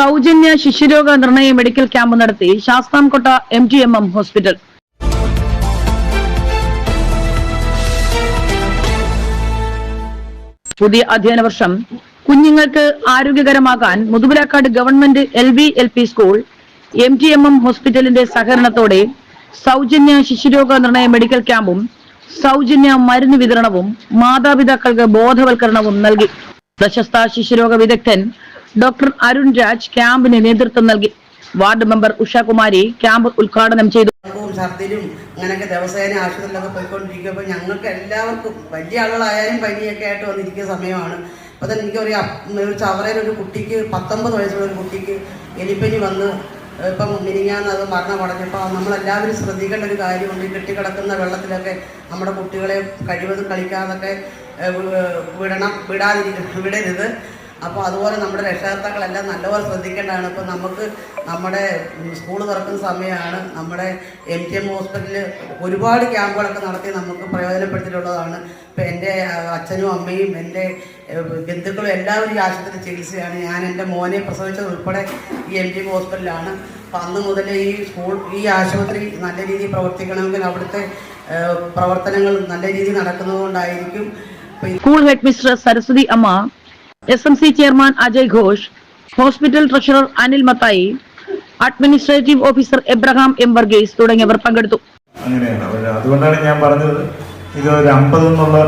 സൗജന്യ ശിശുരോഗ നിർണയ medical camp നടത്തി Sasthamcotta M G M M hospital. പുതിയ അധ്യയന വർഷം. കുഞ്ഞുങ്ങൾക്ക് ആരോഗ്യകരമാകാൻ Muthukulakkad government L V L P school M T M M ഹോസ്പിറ്റലിന്റെ സഹകരണത്തോടെ സൗജന്യ ശിശുരോഗ നിർണയ മെഡിക്കൽ ക്യാമ്പും സൗജന്യ മരുന്ന് വിതരണവും മാതാപിതാക്കൾക്ക് ബോധവൽക്കരണവും നൽകി. പ്രശസ്ത ശിശുരോഗ വിദഗ്ധൻ ഡോക്ടർ അരുൺ രാജ് ക്യാമ്പിന് നേതൃത്വം നൽകി. വാർഡ് മെമ്പർ ഉഷാകുമാരി ക്യാമ്പ് ഉദ്ഘാടനം ചെയ്തു ും. ഛർദിലും അങ്ങനെയൊക്കെ ദിവസേന ആശുപത്രിയിലൊക്കെ പോയിക്കൊണ്ടിരിക്കുമ്പോൾ ഞങ്ങൾക്ക് എല്ലാവർക്കും വലിയ ആളുകളായാലും പനിയൊക്കെ ആയിട്ട് വന്നിരിക്കുന്ന സമയമാണ്. അപ്പോൾ തന്നെ എനിക്കൊരു അപ്- ഒരു ചവറയിൽ ഒരു കുട്ടിക്ക് പത്തൊമ്പത് വയസ്സുള്ള ഒരു കുട്ടിക്ക് എലിപ്പനി വന്ന് ഇപ്പം മിനിങ്ങാന്ന് അത് മരണമടഞ്ഞപ്പോൾ നമ്മളെല്ലാവരും ശ്രദ്ധിക്കേണ്ട ഒരു കാര്യമുണ്ട്. ഈ കെട്ടിക്കിടക്കുന്ന വെള്ളത്തിലൊക്കെ നമ്മുടെ കുട്ടികളെ കഴിവതും കളിക്കാതൊക്കെ വിടണം വിടാതിരിക്കണം വിടരുത്. അപ്പോൾ അതുപോലെ നമ്മുടെ രക്ഷകർത്താക്കളെല്ലാം നല്ലപോലെ ശ്രദ്ധിക്കേണ്ടതാണ്. ഇപ്പോൾ നമുക്ക് നമ്മുടെ സ്കൂൾ തുറക്കുന്ന സമയമാണ് നമ്മുടെ എം ടി എം ഹോസ്പിറ്റലിൽ ഒരുപാട് ക്യാമ്പുകളൊക്കെ നടത്തി നമുക്ക് പ്രയോജനപ്പെടുത്തിയിട്ടുള്ളതാണ്. ഇപ്പോൾ എന്റെ അച്ഛനും അമ്മയും എന്റെ ബന്ധുക്കളും എല്ലാവരും ഈ ആശുപത്രി ചികിത്സയാണ്. ഞാൻ എന്റെ മോനെ പ്രസവിച്ചത് ഉൾപ്പെടെ ഈ എം ടി എം ഹോസ്പിറ്റലിലാണ്. അപ്പം അന്ന് മുതൽ ഈ സ്കൂൾ ഈ ആശുപത്രി നല്ല രീതിയിൽ പ്രവർത്തിക്കണമെങ്കിൽ അവിടുത്തെ പ്രവർത്തനങ്ങൾ നല്ല രീതിയിൽ നടക്കുന്നതുകൊണ്ടായിരിക്കും. School head mister Saraswathi Amma S M C chairman Ajay Ghosh hospital treasurer Anil Mathai administrative officer Abraham M Varghese തുടങ്ങിയവർ പങ്കെടുത്തു. അങ്ങനെയാണ്. അതുകൊണ്ടാണ് ഞാൻ പറഞ്ഞത്. ഇത് ഒരു അമ്പത് എന്നുള്ള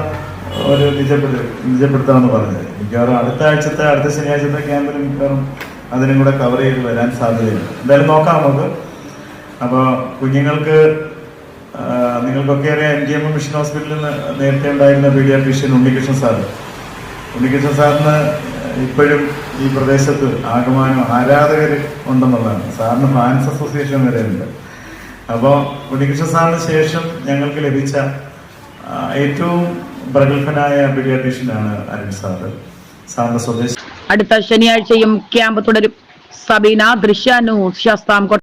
ഒരു നിജപ്പെടു നിജപ്പെടുത്താമെന്ന് പറഞ്ഞത്. മിക്കവാറും അടുത്ത ആഴ്ചത്തെ അടുത്ത ശനിയാഴ്ചത്തെ ക്യാമ്പിൽ മിക്കവാറും അതിനും കൂടെ കവർ ചെയ്ത് വരാൻ സാധ്യതയുണ്ട്. എന്തായാലും നോക്കാം നമുക്ക്. അപ്പോൾ കുഞ്ഞുങ്ങൾക്ക് നിങ്ങൾക്കൊക്കെ അറിയാം എം ജി എം മിഷൻ ഹോസ്പിറ്റലിൽ നേരത്തെ ഉണ്ടായിരുന്ന പീഡിയാട്രീഷ്യൻ ഉണ്ണികൃഷ്ണൻ സാറ്. ഉണ്ണികൃഷ്ണൻ സാറിന് ഇപ്പോഴും ഈ പ്രദേശത്ത് ആകമാനം ആരാധകർ ഉണ്ടെന്നുള്ളതാണ്. സാറിന് ഫാൻസ് അസോസിയേഷൻ വരെ ഉണ്ട്. അപ്പോൾ ഉണ്ണികൃഷ്ണൻ സാറിന് ശേഷം ഞങ്ങൾക്ക് ലഭിച്ച ഏറ്റവും പ്രഗത്ഭനായ പീഡിയാട്രീഷ്യനാണ് അരുൺ സാർ സാറിന്റെ സ്വദേശം അടുത്ത ശനിയാഴ്ചയും ക്യാമ്പ് തുടരും. സബീന ദൃശ്യ ന്യൂസ് ശാസ്താംകോട്ട